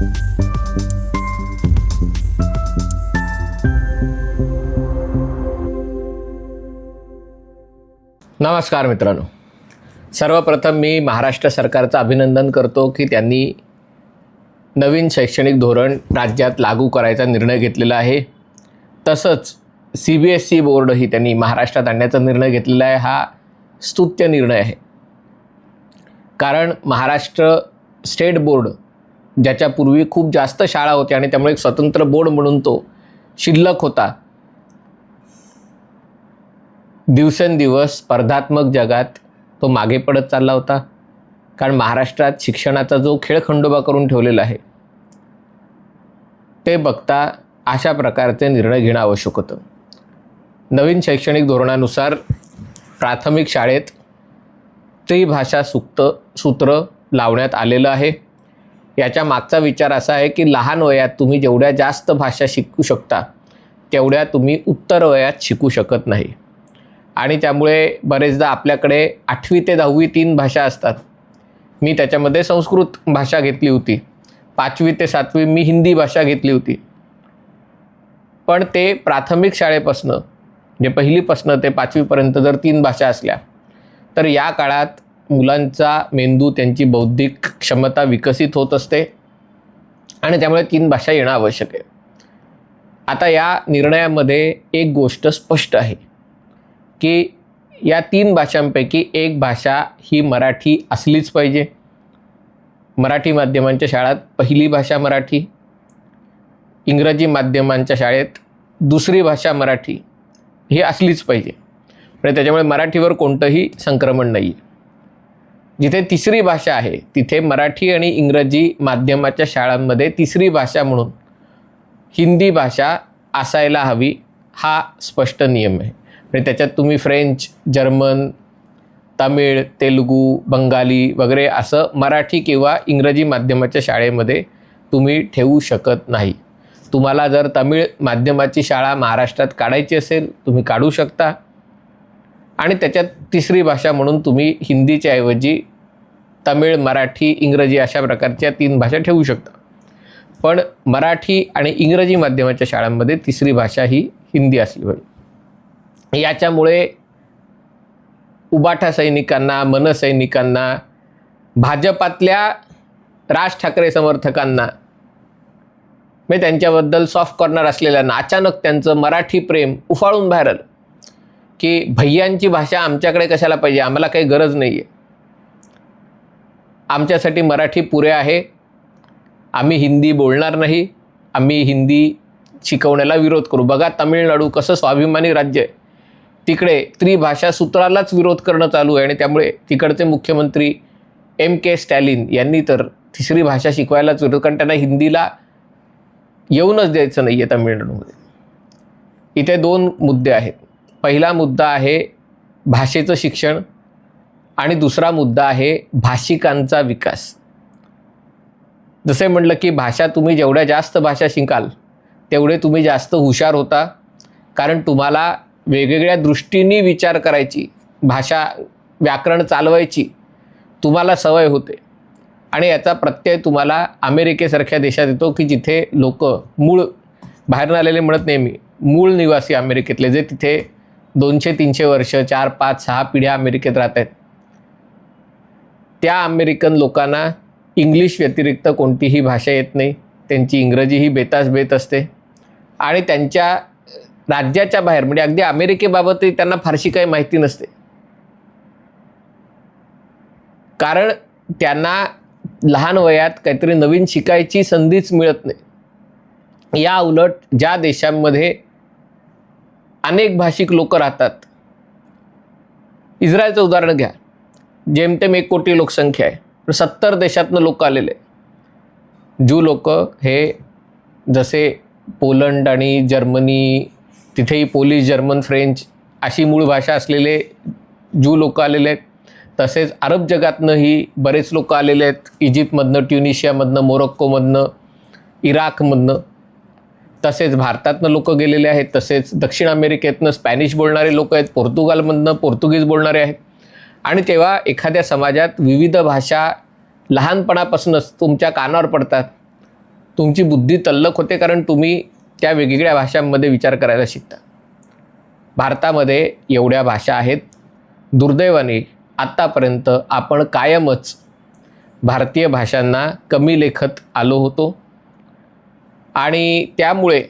नमस्कार मित्रांनो. सर्वप्रथम मी महाराष्ट्र सरकारचं अभिनंदन करतो की त्यांनी नवीन शैक्षणिक धोरण राज्यात लागू करायचा निर्णय घेतलेला आहे. तसंच सी बी एस ई बोर्डही त्यांनी महाराष्ट्रात आणण्याचा निर्णय घेतलेला आहे. हा स्तुत्य निर्णय आहे. कारण महाराष्ट्र स्टेट बोर्ड ज्याच्यापूर्वी खूप जास्त शाळा होत्या आणि त्यामुळे एक स्वतंत्र बोर्ड म्हणून तो शिल्लक होता. दिवसेंदिवस स्पर्धात्मक जगात तो मागे पडत चालला होता. कारण महाराष्ट्रात शिक्षणाचा जो खेळ खंडोबा करून ठेवलेला आहे ते बघता अशा प्रकारचे निर्णय घेणं आवश्यक होतं. नवीन शैक्षणिक धोरणानुसार प्राथमिक शाळेत त्रिभाषा सुक्त सूत्र लावण्यात आलेलं आहे. याच्या मागचा विचार असा आहे की लहान वयात तुम्ही जेवढ्या जास्त भाषा शिकू शकता तेवढ्या तुम्ही उत्तर वयात शिकू शकत नाही. आणि त्यामुळे बरेचदा आपल्याकडे आठवी ते दहावी तीन भाषा असतात. मी त्याच्यामध्ये संस्कृत भाषा घेतली होती. पाचवी ते सातवी मी हिंदी भाषा घेतली होती. पण ते प्राथमिक शाळेपासनं म्हणजे पहिलीपासनं ते पाचवीपर्यंत जर तीन भाषा असल्या तर या काळात मुलांचा मेंदू त्यांची बौद्धिक क्षमता विकसित होत असते. आणि त्यामुळे तीन भाषा येणं आवश्यक आहे. आता या निर्णयामध्ये एक गोष्ट स्पष्ट आहे की या तीन भाषांपैकी एक भाषा ही मराठी असलीच पाहिजे. मराठी माध्यमांच्या शाळेत पहिली भाषा मराठी इंग्रजी माध्यमांच्या शाळेत दुसरी भाषा मराठी ही असलीच पाहिजे. म्हणजे त्याच्यामुळे मराठीवर कोणतंही संक्रमण नाही आहे जिथे तिसरी भाषा आहे तिथे मराठी आणि इंग्रजी माध्यमाच्या शाळांमध्ये तिसरी भाषा म्हणून हिंदी भाषा असायला हवी हा स्पष्ट नियम आहे. म्हणजे त्याच्यात तुम्ही फ्रेंच जर्मन तमिळ तेलुगू बंगाली वगैरे असं मराठी किंवा इंग्रजी माध्यमाच्या शाळेमध्ये तुम्ही ठेवू शकत नाही. तुम्हाला जर तमिळ माध्यमाची शाळा महाराष्ट्रात काढायची असेल तुम्ही काढू शकता. आणि त्याच्यात तिसरी भाषा म्हणून तुम्ही हिंदीच्या ऐवजी तमिळ मराठी इंग्रजी अशा प्रकारच्या तीन भाषा ठेवू शकता. पण मराठी आणि इंग्रजी माध्यमाच्या शाळांमध्ये तिसरी भाषा ही हिंदी असली पाहिजे. याच्यामुळे उबाठा सैनिकांना मनसैनिकांना भाजपातल्या राज ठाकरे समर्थकांना म्हणजे त्यांच्याबद्दल सॉफ्ट कॉर्नर असलेल्यांना अचानक त्यांचं मराठी प्रेम उफाळून बाहेर आलं. की भैयांची भाषा आमच्याकडे कशाला पाहिजे? आम्हाला काही गरज नाही आहे आमच्यासाठी मराठी पुरे आहे. आम्ही हिंदी बोलणार नाही. आम्ही हिंदी शिकवण्याला विरोध करू. बघा तामिळनाडू कसं स्वाभिमानी राज्य आहे. तिकडे त्रिभाषा सूत्रालाच विरोध करणं चालू आहे आणि त्यामुळे तिकडचे मुख्यमंत्री एम के स्टॅलिन यांनी तर तिसरी भाषा शिकवायलाच विरोध कारण त्यांना हिंदीला येऊनच द्यायचं नाही आहे तामिळनाडूमध्ये. इथे दोन मुद्दे आहेत. पहिला मुद्दा आहे भाषेचं शिक्षण. आणि दुसरा मुद्दा आहे भाषिकांचा विकास. जसे म्हटलं की भाषा तुम्ही जेवढ्या जास्त भाषा शिकाल तेवढे तुम्ही जास्त हुशार होता. कारण तुम्हाला वेगवेगळ्या दृष्टीने विचार करायची भाषा व्याकरण चालवायची तुम्हाला सवय होते. आणि याचा प्रत्यय तुम्हाला अमेरिकेसारख्या देशात येतो की जिथे लोक मूळ बाहेरून आलेले म्हणत नेहमी मूळ निवासी अमेरिकेतले जे तिथे दोनशे तीनशे वर्ष चार पाच सहा पिढ्या अमेरिकेत राहत आहेत त्या अमेरिकन लोकांना इंग्लिश व्यतिरिक्त कोणतीही भाषा येत नाही. त्यांची इंग्रजी ही बेतास बेत असते. आणि त्यांच्या राज्याच्या बाहेर म्हणजे अगदी अमेरिकेबाबतही त्यांना फारशी काही माहिती नसते. कारण त्यांना लहान वयात काहीतरी नवीन शिकायची संधीच मिळत नाही. या उलट ज्या देशांमध्ये अनेक भाषिक लोक राहतात. इस्रायलचं उदाहरण घ्या. जेमतेम एक कोटी लोकसंख्या आहे. सत्तर देशातनं लोक आलेले ज्यू लोक हे जसे पोलंड आणि जर्मनी तिथेही पोलिश जर्मन फ्रेंच अशी मूळ भाषा असलेले ज्यू लोक आलेले आहेत. तसेच अरब जगातनंही बरेच लोक आलेले आहेत. इजिप्तमधनं ट्युनिशियामधनं मोरक्कोमधनं इराकमधनं. तसेच भारतातनं लोक गेलेले आहेत. तसेच दक्षिण अमेरिकेतनं स्पॅनिश बोलणारे लोक आहेत. पोर्तुगालमधनं पोर्तुगीज बोलणारे आहेत. आणि तेव्हा एखाद्या समाजात विविध भाषा लहानपणापासूनच तुमच्या कानावर पडतात. तुमची बुद्धी तल्लक होते कारण तुम्ही त्या वेगवेगळ्या भाषांमध्ये विचार करायला शिकता. भारतामध्ये एवढ्या भाषा आहेत. दुर्दैवाने आत्तापर्यंत आपण कायमच भारतीय भाषांना कमी लेखत आलो होतो. आणि त्यामुळे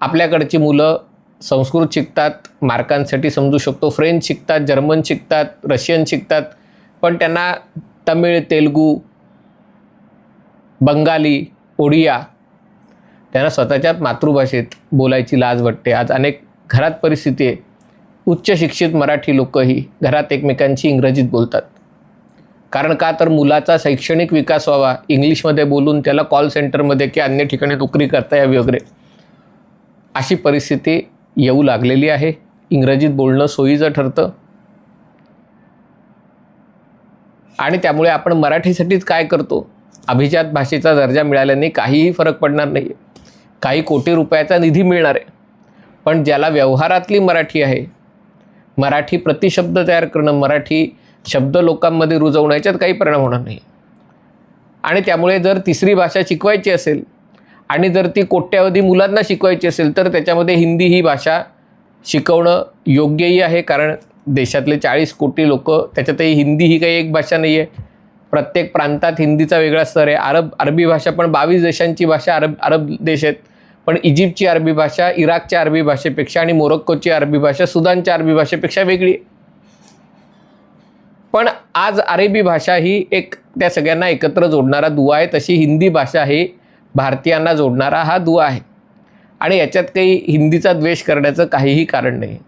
आपल्याकडची मुलं संस्कृत शिकतात मार्कांसाठी समजू शकतो. फ्रेंच शिकतात जर्मन शिकतात रशियन शिकतात. पण त्यांना तमिळ तेलगू बंगाली ओडिया त्यांना स्वतःच्याच मातृभाषेत बोलायची लाज वाटते. आज अनेक घरात परिस्थिती आहे. उच्च शिक्षित मराठी लोकही घरात एकमेकांशी इंग्रजीत बोलतात. कारण का तर मुलाचा शैक्षणिक विकास व्हावा इंग्लिशमध्ये बोलून त्याला कॉल सेंटरमध्ये की अन्य ठिकाणी नोकरी करता यावी वगैरे. अशी परिस्थिती येऊ लागलेली आहे. इंग्रजीत बोलणं सोयीचं ठरतं. आणि त्यामुळे आपण मराठीसाठीच काय करतो? अभिजात भाषेचा दर्जा मिळाल्याने काहीही फरक पडणार नाही काही कोटी रुपयाचा निधी मिळणार आहे. पण ज्याला व्यवहारातली मराठी आहे मराठी प्रतिशब्द तयार करणं मराठी शब्द लोकांमध्ये रुजवण्याच्यात काही परिणाम होणार नाही. आणि त्यामुळे जर तिसरी भाषा शिकवायची असेल आणि जर ती कोट्यावधी मुलांना शिकवायची असेल तर त्याच्यामध्ये हिंदी ही भाषा शिकवणं योग्यही आहे कारण देशातले चाळीस कोटी लोक त्याच्यातही हिंदी ही काही एक भाषा नाही आहे प्रत्येक प्रांतात हिंदीचा वेगळा स्तर आहे. अरब अरबी भाषा पण बावीस देशांची भाषा अरब अरब देश आहेत. पण इजिप्तची अरबी भाषा इराकच्या अरबी भाषेपेक्षा आणि मोरक्कोची अरबी भाषा सुदानच्या अरबी भाषेपेक्षा वेगळी. पण आज अरेबी भाषा ही एक त्या सगळ्यांना एकत्र जोडणारा दुवा आहे. तशी हिंदी भाषा ही भारतीयांना जोडणारा हा दुवा आहे. आणि याच्यात काही हिंदीचा द्वेष करण्याचं काहीही कारण नाही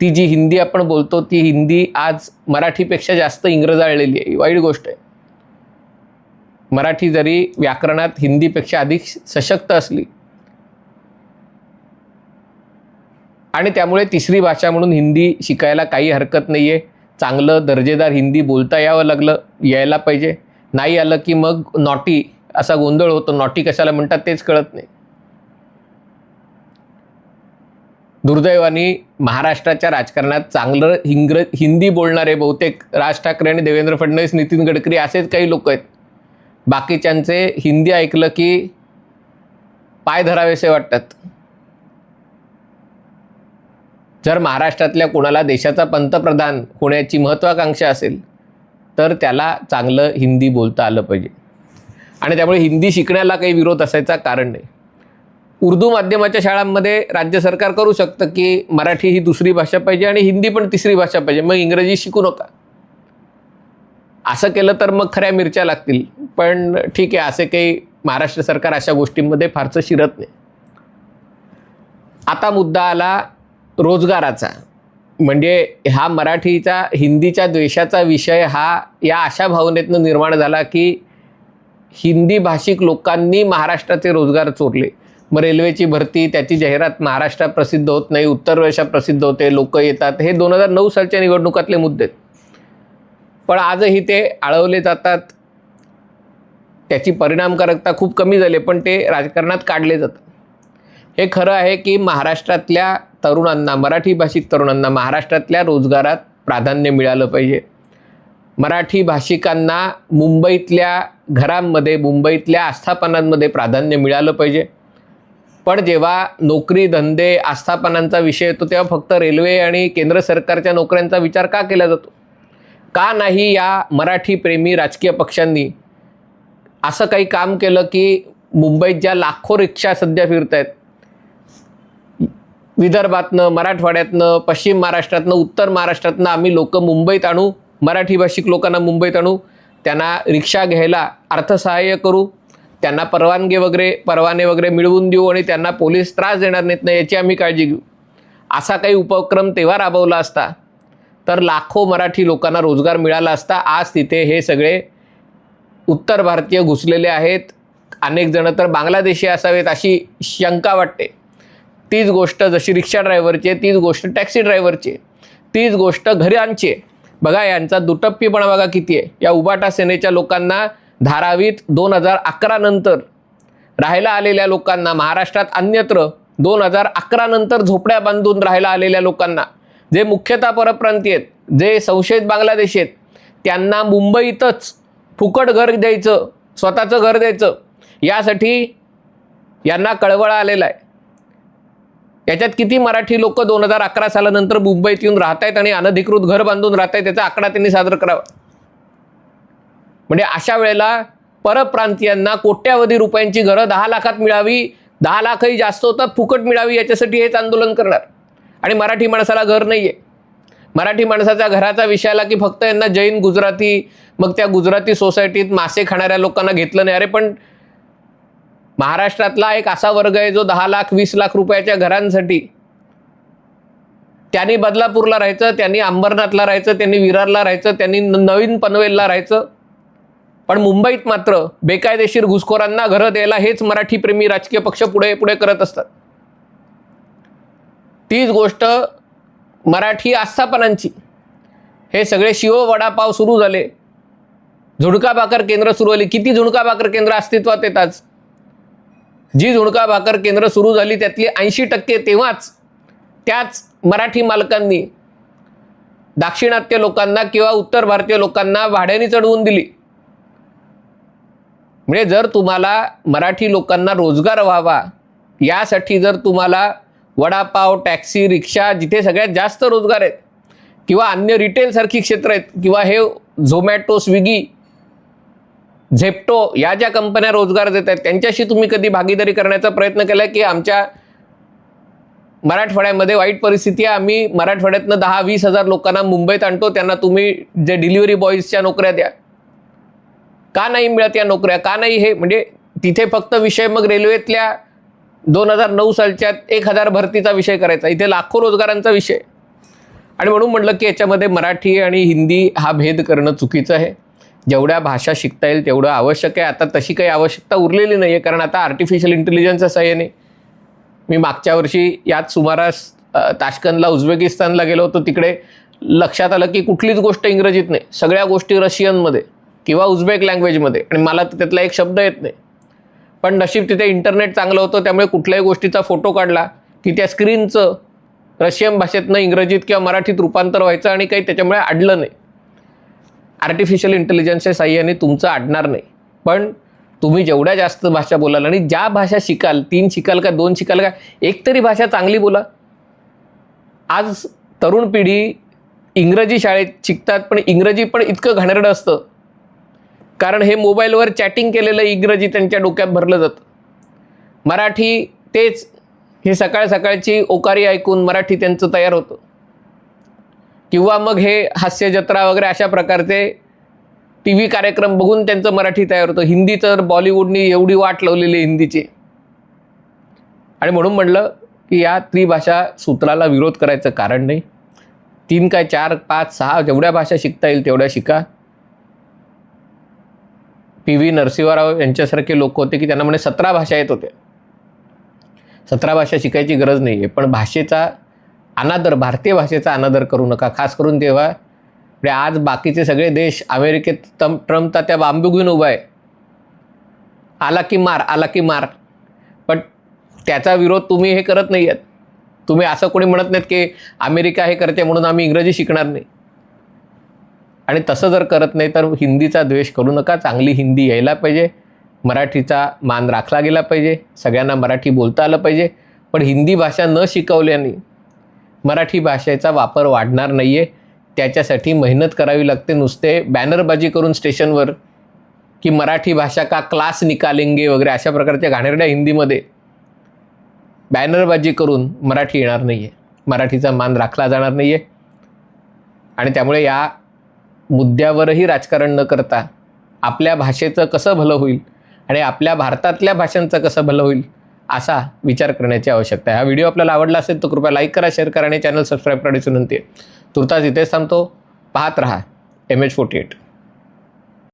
ती जी हिंदी आपण बोलतो ती हिंदी आज मराठीपेक्षा जास्त इंग्रजाळलेली आहे. वाईट गोष्ट आहे. मराठी जरी व्याकरणात हिंदीपेक्षा अधिक सशक्त असली आणि त्यामुळे तिसरी भाषा म्हणून हिंदी शिकायला काही हरकत नाही आहे चांगलं दर्जेदार हिंदी बोलता यावं लागलं यायला पाहिजे. नाही आलं की मग नॉटी असा गोंधळ होतो. नॉटी कशाला म्हणतात तेच कळत नाही. दुर्दैवाने महाराष्ट्राच्या राजकारणात चांगलं हिंग्र हिंदी बोलणारे बहुतेक राज ठाकरे आणि देवेंद्र फडणवीस नितीन गडकरी असेच काही लोक आहेत. बाकीच्यांचे हिंदी ऐकलं की पाय धरावेसे वाटतात. जर महाराष्ट्रातल्या कोणाला देशाचा पंतप्रधान होण्याची महत्त्वाकांक्षा असेल तर त्याला चांगलं हिंदी बोलता आलं पाहिजे. आणि त्यामुळे हिंदी शिकण्याला काही विरोध असायचा कारण नाही. उर्दू माध्यमाच्या शाळांमध्ये राज्य सरकार करू शकतं की मराठी ही दुसरी भाषा पाहिजे आणि हिंदी पण तिसरी भाषा पाहिजे मग इंग्रजी शिकू नका. असं केलं तर मग खऱ्या मिरच्या लागतील पण ठीक आहे असे काही महाराष्ट्र सरकार अशा गोष्टींमध्ये फारसं शिरत नाही. आता मुद्दा आला रोजगाराचा. म्हणजे हा मराठीचा हिंदीच्या द्वेषाचा विषय हा या अशा भावनेतनं निर्माण झाला की हिंदी भाषिक लोकांनी महाराष्ट्राचे रोजगार चोरले. मग रेल्वेची भरती त्याची जाहिरात महाराष्ट्रात प्रसिद्ध होत नाही उत्तर प्रदेशात प्रसिद्ध होते लोक येतात. हे दोन हजार नऊ सालच्या निवडणुकातले मुद्दे आहेत. पण आजही ते आळवले जातात. त्याची परिणामकारकता खूप कमी झाली पण ते राजकारणात काढले जातात. हे खरं आहे की महाराष्ट्रातल्या तरुणांना मराठी भाषिक तरुणांना महाराष्ट्रातल्या रोजगारात प्राधान्य मिळालं पाहिजे. मराठी भाषिकांना मुंबईतल्या घरांमध्ये मुंबईतल्या आस्थापनांमध्ये प्राधान्य मिळालं पाहिजे. पण जेव्हा नोकरी धंदे आस्थापनांचा विषय येतो तेव्हा फक्त रेल्वे आणि केंद्र सरकारच्या नोकऱ्यांचा विचार का केला जातो? का नाही या मराठी प्रेमी राजकीय पक्षांनी असं काही काम केलं की मुंबईत ज्या लाखो रिक्षा सध्या फिरत आहेत विदर्भातनं मराठवाड्यातनं पश्चिम महाराष्ट्रातनं उत्तर महाराष्ट्रातनं आम्ही लोक मुंबईत आणू मराठी भाषिक लोकांना मुंबईत आणू त्यांना रिक्षा घ्यायला अर्थसहाय्य करू त्यांना परवानगी वगैरे परवाने वगैरे मिळवून देऊ आणि त्यांना पोलीस त्रास देणार नाहीत ना याची आम्ही काळजी घेऊ. असा काही उपक्रम तेव्हा राबवला असता तर लाखो मराठी लोकांना रोजगार मिळाला असता. आज तिथे हे सगळे उत्तर भारतीय घुसलेले आहेत. अनेक जण तर बांगलादेशी असावेत अशी शंका वाटते. तीच गोष्ट जशी रिक्षा ड्रायव्हरची आहे तीच गोष्ट टॅक्सी ड्रायव्हरची आहे तीच गोष्ट घरांची आहे. बघा यांचा दुटप्पीपणा बघा किती आहे. या उबाटा सेनेच्या लोकांना धारावीत दोन हजार अकरा नंतर राहायला आलेल्या लोकांना महाराष्ट्रात अन्यत्र दोन हजार अकरा नंतर झोपड्या बांधून राहायला आलेल्या लोकांना जे मुख्यतः परप्रांतीय आहेत जे संशयित बांगलादेशी आहेत त्यांना मुंबईतच फुकट घर द्यायचं स्वतःचं घर द्यायचं यासाठी यांना कळवळा आलेला आहे. याच्यात किती मराठी लोक दोन हजार अकरा सालानंतर मुंबईत येऊन राहत आहेत आणि अनधिकृत घर बांधून राहत आहेत त्याचा आकडा त्यांनी सादर करावा. म्हणजे अशा वेळेला परप्रांतीयांना कोट्यावधी रुपयांची घरं दहा लाखात मिळावी दहा लाखही जास्त होतात फुकट मिळावी याच्यासाठी हेच आंदोलन करणार. आणि मराठी माणसाला घर नाही आहे मराठी माणसाचा घराचा विषय आला की फक्त यांना जैन गुजराती मग त्या गुजराती सोसायटीत मासे खाणाऱ्या लोकांना घेतलं नाही. अरे पण महाराष्ट्रातला एक असा वर्ग आहे जो दहा लाख वीस लाख रुपयाच्या घरांसाठी त्यांनी बदलापूरला राहायचं त्यांनी अंबरनाथला राहायचं त्यांनी विरारला राहायचं त्यांनी न- नवीन पनवेलला राहायचं. पण मुंबईत मात्र बेकायदेशीर घुसखोरांना घरं द्यायला हेच मराठी प्रेमी राजकीय पक्ष पुढे पुढे करत असतात. तीच गोष्ट मराठी आस्थापनांची. हे सगळे शिव वडापाव सुरू झाले. झुणका भाकर केंद्र सुरू झाली. किती झुणका भाकर केंद्र अस्तित्वात येतात? जी झुणका भाकर केंद्र सुरू झाली त्यातली ऐंशी टक्के तेव्हाच त्याच मराठी मालकांनी दाक्षिणात्य लोकांना किंवा उत्तर भारतीय लोकांना भाड्याने चढवून दिली. म्हणजे जर तुम्हाला मराठी लोकांना रोजगार व्हावा यासाठी जर तुम्हाला वडापाव टॅक्सी रिक्षा जिथे सगळ्यात जास्त रोजगार आहेत किंवा अन्य रिटेलसारखी क्षेत्र आहेत किंवा हे झोमॅटो स्विगी झेप्टो या ज्या कंपन्या रोजगार देत आहेत त्यांच्याशी तुम्ही कधी भागीदारी करण्याचा प्रयत्न केला की आमच्या मराठवाड्यामध्ये वाईट परिस्थिती आहे आम्ही मराठवाड्यातनं दहा वीस हजार लोकांना मुंबईत आणतो त्यांना तुम्ही जे डिलिव्हरी बॉईजच्या नोकऱ्या द्या. का नाही मिळत या नोकऱ्या? का नाही हे? म्हणजे तिथे फक्त विषय मग रेल्वेतल्या दोन हजार नऊ सालच्या एक हजार भरतीचा विषय करायचा. इथे लाखो रोजगारांचा विषय. आणि म्हणून म्हटलं की याच्यामध्ये मराठी आणि हिंदी हा भेद करणं चुकीचं आहे. जेवढ्या भाषा शिकता येईल तेवढं आवश्यक आहे. आता तशी काही आवश्यकता उरलेली नाही आहे कारण आता आर्टिफिशियल इंटेलिजन्सच्या सहाय्याने मी मागच्या वर्षी याच सुमारास अ, उझबेकिस्तानला गेलो होतो. तिकडे लक्षात आलं की कुठलीच गोष्ट इंग्रजीत नाही. सगळ्या गोष्टी रशियनमध्ये किंवा उझबेक लँग्वेजमध्ये आणि मला तर त्यातला एक शब्द येत नाही. पण नशीब तिथे इंटरनेट चांगलं होतं त्यामुळे कुठल्याही गोष्टीचा फोटो काढला की त्या स्क्रीनचं रशियन भाषेतनं इंग्रजीत किंवा मराठीत रूपांतर व्हायचं आणि काही त्याच्यामुळे अडलं नाही. आर्टिफिशियल इंटेलिजन्सच्या साह्याने तुमचं आडणार नाही. पण तुम्ही जेवढ्या जास्त भाषा बोलाल आणि ज्या भाषा शिकाल तीन शिकाल का दोन शिकाल का एक तरी भाषा चांगली बोला. आज तरुण पिढी इंग्रजी शाळेत शिकतात पण इंग्रजी पण इतकं घाणेरडं असतं. कारण हे मोबाईलवर चॅटिंग केलेलं इंग्रजी त्यांच्या डोक्यात भरलं जातं. मराठी तेच हे सकाळ सकाळची ओकारी ऐकून मराठी त्यांचं तयार होतं. किंवा मग हे हास्य जत्रा वगैरे अशा प्रकारचे टी व्ही कार्यक्रम बघून त्यांचं मराठी तयार होतं. हिंदी तर बॉलिवूडनी एवढी वाट लावलेली आहे हिंदीची. आणि म्हणून म्हणलं की या त्रिभाषा सूत्राला विरोध करायचं कारण नाही. तीन काय चार पाच सहा जेवढ्या भाषा शिकता येईल तेवढ्या शिका. पी व्ही नरसिंहराव यांच्यासारखे लोक होते की त्यांना म्हणे सतरा भाषा येत होत्या. सतरा भाषा शिकायची गरज नाही आहे पण भाषेचा अनादर भारतीय भाषेचा अनादर करू नका. खास करून तेव्हा म्हणजे आज बाकीचे सगळे देश अमेरिकेत तम ट्रम्प तात्या बांबू घेऊन उभा आहे. आला की मार आला की मार. पण त्याचा विरोध तुम्ही हे करत नाही आहेत तुम्ही असं कोणी म्हणत नाहीत की अमेरिका हे करते म्हणून आम्ही इंग्रजी शिकणार नाही. आणि तसं जर करत नाही तर हिंदीचा द्वेष करू नका. चांगली हिंदी यायला पाहिजे. मराठीचा मान राखला गेला पाहिजे. सगळ्यांना मराठी बोलता आलं पाहिजे. पण हिंदी भाषा न शिकवल्याने मराठी भाषेचा वापर वाढणार नाही आहे त्याच्यासाठी मेहनत करावी लागते नुसते. बॅनरबाजी करून स्टेशनवर की मराठी भाषा का क्लास निकालेंगे वगैरे अशा प्रकारच्या घाणेरड्या हिंदीमध्ये बॅनरबाजी करून मराठी येणार नाही आहे मराठीचा मान राखला जाणार नाही आहे आणि त्यामुळे या मुद्द्यावरही राजकारण न करता आपल्या भाषेचं कसं भलं होईल आणि आपल्या भारतातल्या भाषांचं कसं भलं होईल असा विचार करण्याची आवश्यकता आहे. हा व्हिडिओ आपल्याला आवडला असेल तर कृपया लाईक करा शेअर करा आणि चॅनल सबस्क्राईब करण्याची विनंती आहे तुर्तास इथेच थांबतो. पाहत रहा. M H forty eight